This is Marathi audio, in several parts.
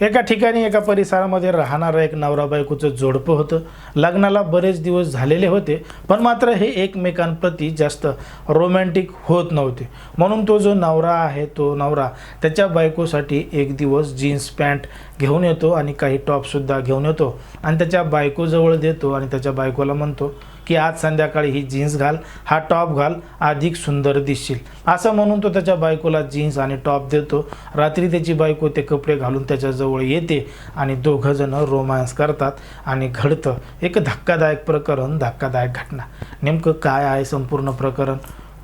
एका ठिकाणी एका परिसरामध्ये राहणारं एक नवरा बायकोचं जोडपं होतं. लग्नाला बरेच दिवस झालेले होते पण मात्र हे एकमेकांप्रती जास्त रोमॅन्टिक होत नव्हते. म्हणून तो जो नवरा आहे तो नवरा त्याच्या बायकोसाठी एक दिवस जीन्स पॅन्ट घेऊन येतो आणि काही टॉपसुद्धा घेऊन येतो आणि त्याच्या बायकोजवळ देतो आणि त्याच्या बायकोला म्हणतो की आज संध्याकाळी ही जीन्स घाल हा टॉप घाल अधिक सुंदर दिसशील. असं म्हणून तो त्याच्या बायकोला जीन्स आणि टॉप देतो. रात्री त्याची बायको ते कपडे घालून त्याच्याजवळ येते आणि दोघंजणं रोमांस करतात आणि घडतं एक धक्कादायक प्रकरण धक्कादायक घटना. नेमकं काय आहे संपूर्ण प्रकरण?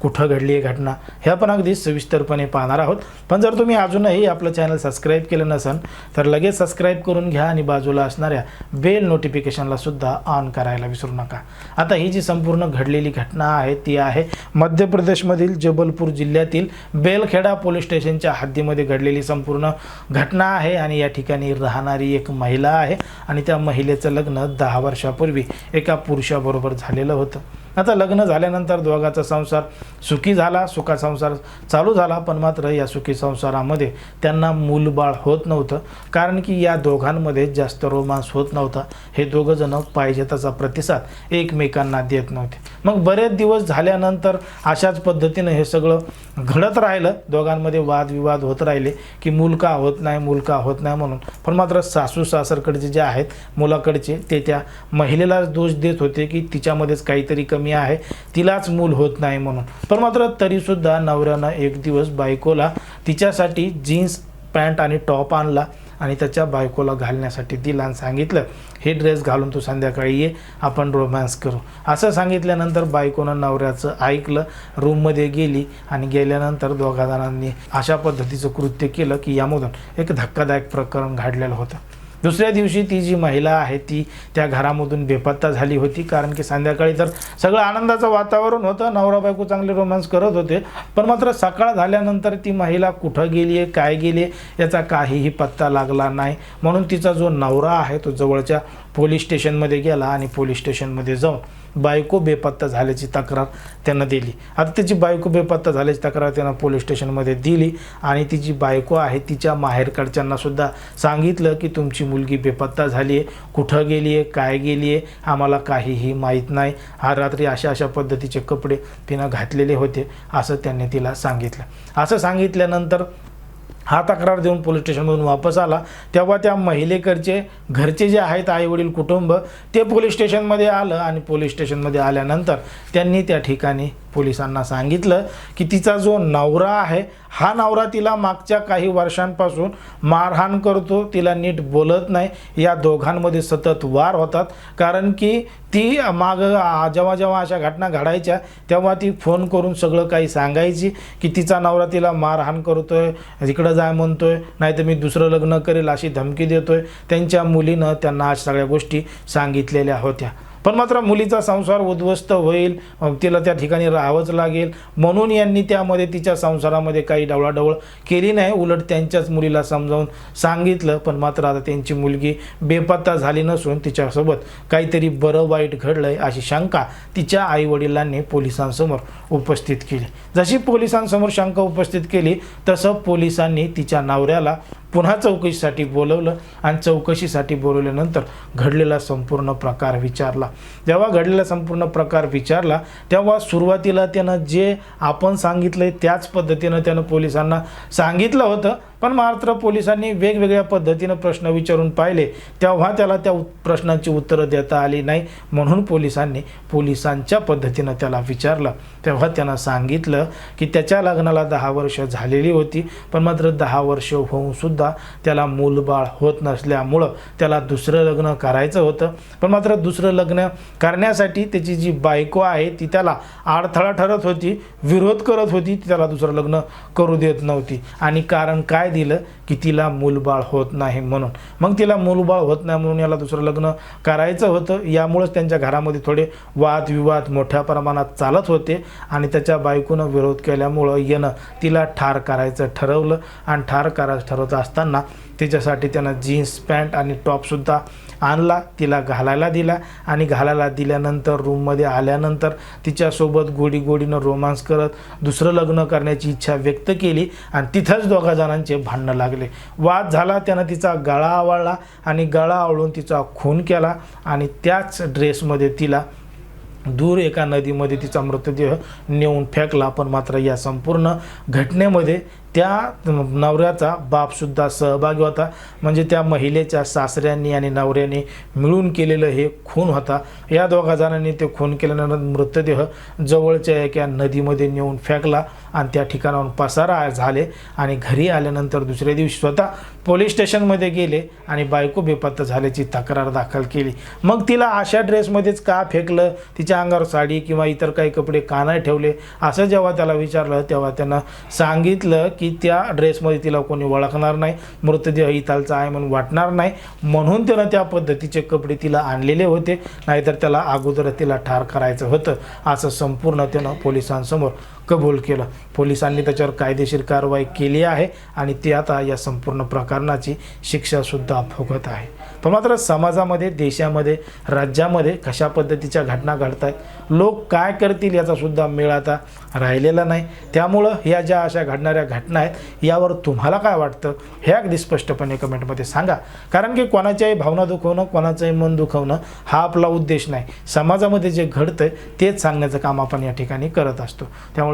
कुठं घडली आहे घटना हे आपण अगदी सविस्तरपणे पाहणार आहोत. पण जर तुम्ही अजूनही आपलं चॅनल सबस्क्राईब केलं नसेल तर लगेच सबस्क्राईब करून घ्या आणि बाजूला असणाऱ्या बेल नोटिफिकेशनला सुद्धा ऑन करायला विसरू नका. आता ही जी संपूर्ण घडलेली घटना आहे ती आहे मध्य प्रदेशमधील जबलपूर जिल्ह्यातील बेलखेडा पोलीस स्टेशनच्या हद्दीमध्ये घडलेली संपूर्ण घटना आहे आणि या ठिकाणी राहणारी एक महिला आहे आणि त्या महिलेचं लग्न दहा वर्षापूर्वी एका पुरुषाबरोबर झालेलं होतं. आता लग्न झाल्यानंतर दोघाचा संसार सुखी झाला सुखा संसार चालू झाला पण मात्र या सुखी संसारामध्ये त्यांना मूलबाळ होत नव्हतं. कारण की या दोघांमध्ये जास्त रोमांस होत नव्हता. हे दोघंजणं पाहिजे त्याचा प्रतिसाद एकमेकांना देत नव्हते. मग बरेच दिवस झाल्यानंतर अशाच पद्धतीनं हे सगळं घडत राहिलं. दोघांमध्ये वादविवाद होत राहिले की मूल का होत नाही मुलका होत नाही म्हणून. पण मात्र सासू सासरकडचे जे आहेत मुलाकडचे ते त्या महिलेलाच दोष देत होते की तिच्यामध्येच काहीतरी कमी आहे. तिलाच मूल होत नाही म्हणून. पण मात्र तरीसुद्धा नवऱ्यानं एक दिवस बायकोला तिच्यासाठी जीन्स पॅन्ट आणि टॉप आणला. आणि त्याच्या बायकोला घालण्यासाठी दिला आणि सांगितलं हे ड्रेस घालून तू संध्याकाळी ये आपण रोमॅन्स करू. असं सांगितल्यानंतर बायकोनं नवऱ्याचं ऐकलं रूममध्ये गेली आणि गेल्यानंतर दोघा जणांनी अशा पद्धतीचं कृत्य केलं की यामधून एक धक्कादायक प्रकरण घडलेलं होतं. दुसऱ्या दिवशी ती जी महिला आहे ती त्या घरामधून बेपत्ता झाली होती. कारण की संध्याकाळी तर सगळं आनंदाचं वातावरण होतं. नवरा बायको चांगले रोमांस करत होते. पण मात्र सकाळ झाल्यानंतर ती महिला कुठं गेली आहे काय गेली आहे याचा काहीही पत्ता लागला नाही. म्हणून तिचा जो नवरा आहे तो जवळच्या पोलीस स्टेशनमध्ये गेला आणि पोलीस स्टेशनमध्ये जाऊन बायको बेपत्ता झाल्याची तक्रार त्यांना दिली. आता त्याची बायको बेपत्ता झाल्याची तक्रार त्यांना पोलीस स्टेशनमध्ये दिली आणि ती जी बायको आहे तिच्या माहेरकडच्यांना सुद्धा सांगितलं की तुमची मुलगी बेपत्ता झाली आहे कुठं गेली आहे काय गेली आहे आम्हाला काहीही माहीत नाही. हा रात्री अशा अशा पद्धतीचे कपडे तिनं घातलेले होते असं त्यांनी तिला सांगितलं. असं सांगितल्यानंतर हा तक्रार देऊन पोलीस स्टेशनमधून वापस आला. तेव्हा त्या महिलेकडचे घरचे जे आहेत आईवडील कुटुंब ते पोलीस स्टेशनमध्ये आलं आणि पोलीस स्टेशनमध्ये आल्यानंतर त्यांनी त्या ठिकाणी पोलिसांना सांगितलं की तिचा जो नवरा आहे हा नवरा तिला मागच्या काही वर्षांपासून मारहाण करतो तिला नीट बोलत नाही. या दोघांमध्ये सतत वार होतात. कारण की ती माग जेव्हा जेव्हा अशा घटना घडायच्या तेव्हा ती फोन करून सगळं काही सांगायची की तिचा नवरा तिला मारहाण करतो आहे इकडं जाय म्हणतो नाही तर मी दुसरं लग्न करेल अशी धमकी देतो आहे त्यांच्या मुलीनं त्यांना अशा सगळ्या गोष्टी सांगितलेल्या होत्या. पण मात्र मुलीचा संसार उद्ध्वस्त होईल तिला त्या ठिकाणी राहावंच लागेल. म्हणून यांनी त्यामध्ये तिच्या संसारामध्ये काही डवळाडवळ केली नाही. उलट त्यांच्याच मुलीला समजावून सांगितलं पण मात्र आता त्यांची मुलगी बेपत्ता झाली नसून तिच्यासोबत काहीतरी बरं वाईट घडलं आहे अशी शंका तिच्या आईवडिलांनी पोलिसांसमोर उपस्थित केली. जशी पोलिसांसमोर शंका उपस्थित केली तसं पोलिसांनी तिच्या नवऱ्याला पुन्हा चौकशीसाठी बोलवलं आणि चौकशीसाठी बोलवल्यानंतर घडलेला संपूर्ण प्रकार विचारला. जेव्हा घडलेला संपूर्ण प्रकार विचारला तेव्हा सुरुवातीला त्यानं जे आपण सांगितलंय त्याच पद्धतीनं त्यानं पोलिसांना सांगितलं होतं. पण मात्र पोलिसांनी वेगवेगळ्या पद्धतीनं प्रश्न विचारून पाहिले. तेव्हा त्याला त्या प्रश्नांची उत्तरं देता आली नाही म्हणून पोलिसांनी पोलिसांच्या पद्धतीनं त्याला विचारलं. तेव्हा त्यानं सांगितलं की त्याच्या लग्नाला दहा वर्ष झालेली होती पण मात्र दहा वर्ष होऊन सुद्धा त्याला मूलबाळ होत नसल्यामुळं त्याला दुसरं लग्न करायचं होतं. पण मात्र दुसरं लग्न करण्यासाठी त्याची जी बायको आहे ती त्याला अडथळा ठरत होती विरोध करत होती ती त्याला दुसरं लग्न करू देत नव्हती. आणि कारण काय दिलं की तिला मूलबाळ होत नाही म्हणून. मग तिला मूलबाळ होत नाही म्हणून याला दुसरं लग्न करायचं होतं. यामुळंच त्यांच्या घरामध्ये थोडे वादविवाद मोठ्या प्रमाणात चालत होते आणि त्याच्या बायकोनं विरोध केल्यामुळं येणं तिला ठार करायचं ठरवलं. आणि ठार करायचं ठरवत असताना तिच्यासाठी त्यानं जीन्स पॅन्ट आणि टॉपसुद्धा आणला तिला घालायला दिला आणि घालायला दिल्यानंतर रूममध्ये आल्यानंतर तिच्यासोबत गोडी गोडीनं रोमांस करत दुसरं लग्न करण्याची इच्छा व्यक्त केली आणि तिथंच दोघा जणांचे भांडणं लागले. वाद झाला त्यानं तिचा गळा आवळला आणि गळा आवळून तिचा खून केला आणि त्याच ड्रेसमध्ये तिला दूर एका नदीमध्ये तिचा मृतदेह नेऊन फेकला. पण मात्र या संपूर्ण घटनेमध्ये त्या नवऱ्याचा बापसुद्धा सहभागी होता. म्हणजे त्या महिलेच्या सासऱ्यांनी आणि नवऱ्याने मिळून केलेलं हे खून होता. या दोघा जणांनी ते खून केल्यानंतर मृतदेह जवळच्या एका नदीमध्ये नेऊन फेकला. आणि त्या ठिकाणाहून पसारा झाले आणि घरी आल्यानंतर दुसऱ्या दिवशी स्वतः पोलीस स्टेशनमध्ये गेले आणि बायको बेपत्ता झाल्याची तक्रार दाखल केली. मग तिला अशा ड्रेसमध्येच का फेकलं? तिच्या अंगावर साडी किंवा इतर काही कपडे का नाही ठेवले? असं जेव्हा त्याला विचारलं तेव्हा त्यानं सांगितलं की त्या ड्रेसमध्ये तिला कोणी ओळखणार नाही मृतदेह इथालचा आहे म्हणून वाटणार नाही. म्हणून त्यानं त्या पद्धतीचे कपडे तिला आणलेले होते. नाहीतर त्याला अगोदर तिला ठार करायचं होतं. असं संपूर्ण त्यानं पोलिसांसमोर कबूल केलं. पोलिसांनी त्याच्यावर कायदेशीर कारवाई केली आहे आणि ती आता या संपूर्ण प्रकरणाची शिक्षासुद्धा भोगत आहे. पण मात्र समाजामध्ये देशामध्ये राज्यामध्ये कशा पद्धतीच्या घटना घडत आहेत लोक काय करतील याचासुद्धा मेळ आता राहिलेला नाही. त्यामुळं ह्या ज्या अशा घडणाऱ्या घटना आहेत यावर तुम्हाला काय वाटतं? हे अगदी स्पष्टपणे कमेंटमध्ये सांगा. कारण की कोणाच्याही भावना दुखवणं कोणाचंही मन दुखवणं हा आपला उद्देश नाही. समाजामध्ये जे घडतं तेच सांगण्याचं काम आपण या ठिकाणी करत असतो. त्यामुळे